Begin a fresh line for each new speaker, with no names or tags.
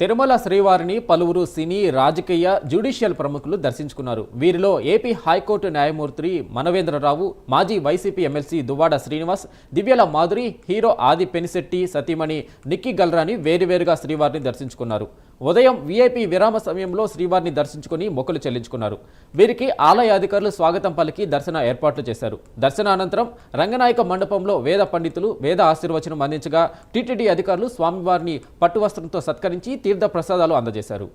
తిరుమల శ్రీవారిని పలువురు సినీ రాజకీయ జ్యుడిషియల్ ప్రముఖులు దర్శించుకున్నారు. వీరిలో ఏపీ హైకోర్టు న్యాయమూర్తి మనవేంద్రరావు మాజీ YCP MLC Duvvada Srinivas Divvala Madhuri hero Aadi Pinisetty సతీమణి నిక్కి గల్రాని వేరువేరుగా శ్రీవారిని దర్శించుకున్నారు. ఉదయం వీఐపీ విరామ సమయంలో శ్రీవారిని దర్శించుకుని మొక్కులు చెల్లించుకున్నారు. వీరికి ఆలయ అధికారులు స్వాగతం పలికి దర్శన ఏర్పాట్లు చేశారు. దర్శనానంతరం రంగనాయక మండపంలో వేద పండితులు వేద ఆశీర్వచనం అందించగా టీటీడీ అధికారులు స్వామివారిని పట్టు వస్త్రంతో సత్కరించి తీర్థ ప్రసాదాలు అందజేశారు.